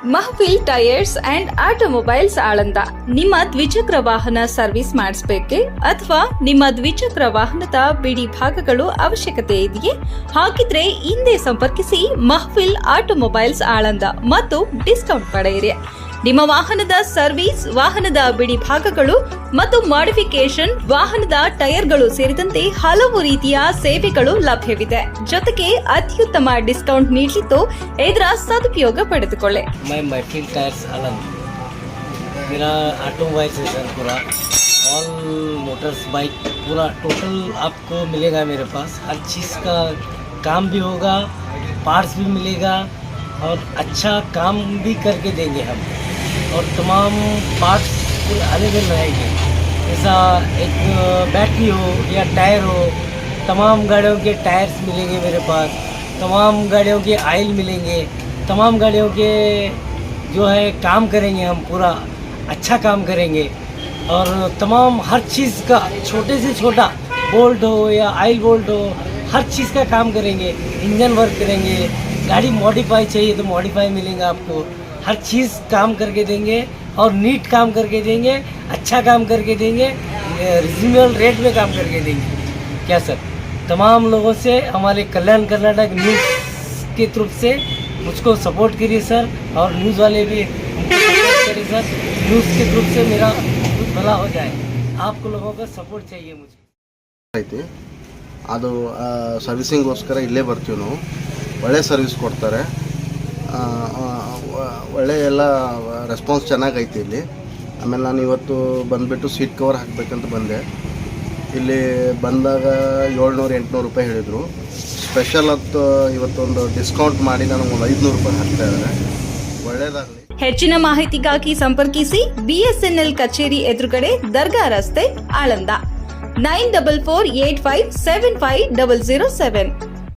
Mahfil tyres and automobiles Aland. ನಿಮ್ಮ ದ್ವಿಚಕ್ರ ವಾಹನ ಸರ್ವಿಸ್ ಮಾಡಿಸಬೇಕೆ? ಅಥವಾ ನಿಮ್ಮ ದ್ವಿಚಕ್ರ ವಾಹನದ ಬಿಡಿ ಭಾಗಗಳು ಅವಶ್ಯಕತೆ ಇದೆಯೇ? ಹಾಗಿದ್ರೆ ಹಿಂದೆ ಸಂಪರ್ಕಿಸಿ ಮಹಫಿಲ್ ಆಟೋಮೊಬೈಲ್ಸ್ ಆಳಂದ ಮತ್ತು ಡಿಸ್ಕೌಂಟ್ ಪಡೆಯಿರಿ. ನಿಮ್ಮ ವಾಹನದ ಸರ್ವಿಸ್ ವಾಹನದ ಬಿಡಿ ಭಾಗಗಳು ಮತ್ತು ಮಾಡಿಫಿಕೇಶನ್ ವಾಹನದ ಟೈರ್ಗಳು ಸೇರಿದಂತೆ ಹಲವು ರೀತಿಯ ಸೇವೆಗಳು ಲಭ್ಯವಿದೆ ಜೊತೆಗೆ ಅತ್ಯುತ್ತಮ ಡಿಸ್ಕೌಂಟ್ ನೀಡಲಿದ್ದು ಇದರ ಸದುಪಯೋಗ ಪಡೆದುಕೊಳ್ಳಿ मैं महफिल टायर्स अलग मेरा ऑटोमोबाइल है सर पूरा ऑल मोटर्स बाइक पूरा टोटल आपको मिलेगा मेरे पास हर चीज़ का काम भी होगा पार्ट्स भी मिलेगा और अच्छा काम भी करके देंगे हम और तमाम पार्ट्स अवेलेबल रहेंगे। जैसा एक बैटरी हो या टायर हो, तमाम गाड़ियों के टायर्स मिलेंगे मेरे पास, तमाम गाड़ियों के आयल मिलेंगे, तमाम गाड़ियों के जो है काम करेंगे हम पूरा अच्छा काम करेंगे। और तमाम हर चीज़ का छोटे से छोटा बोल्ट हो या आयल बोल्ट हो, हर चीज़ का काम करेंगे इंजन वर्क करेंगे, गाड़ी मॉडिफाई चाहिए तो मॉडिफाई मिलेगा आपको। हर चीज़ काम करके देंगे और नीट काम करके देंगे अच्छा काम करके देंगे रिजनेबल रेट में काम करके देंगे क्या सर तमाम लोगों से हमारे कल्याण कर्नाटक न्यूज़ के तरफ से मुझको सपोर्ट करिए सर और न्यूज़ वाले भी हमको सपोर्ट करिए सर न्यूज़ के तरफ से मेरा कुछ भला हो जाए आपको लोगों का सपोर्ट चाहिए मुझे ಐತಿ ಅದು ಸರ್ವಿಸಿಂಗೋಸ್ಕರ ಇಲ್ಲೇ ಬರ್ತೀವಿ ನಾವು ಒಳ್ಳೆ ಸರ್ವಿಸ್ ಕೊಡ್ತಾರೆ ಆ, ಆ, ಒ- ಒಳ್ಳೆ ಎಲ್ಲ ರೆಸ್ಪಾನ್ಸ್ ಚೆನ್ನಾಗೈತಿ ಇಲ್ಲಿ. ಆಮೇಲೆ ನಾನು ಇವತ್ತು ಬಂದುಬಿಟ್ಟು ಸೀಟ್ ಕವರ್ ಹಾಕಬೇಕಂತ ಬಂದೆ. ಇಲ್ಲಿ ಬಂದಾಗ ಏಳ್ನೂರು, ಎಂಟುನೂರು ರೂಪಾಯಿ ಹೇಳಿದರು. ಸ್ಪೆಷಲ್ ಅಂತ ಇವತ್ತೊಂದು ಡಿಸ್ಕೌಂಟ್ ಮಾಡಿ ನನಗೆ ಒಂದು ಐದುನೂರು ರೂಪಾಯಿ ಹಾಕ್ತಾ ಇದ್ದಾರೆ. ಒಳ್ಳೇದಾಗಲಿ. ಹೆಚ್ಚಿನ ಮಾಹಿತಿಗಾಗಿ ಸಂಪರ್ಕಿಸಿ ಬಿಎಸ್ಎನ್ಎಲ್ ಕಚೇರಿ ಎದುರುಗಡೆ ದರ್ಗಾ ರಸ್ತೆ, Aland. Nine double four eight five seven five double zero seven.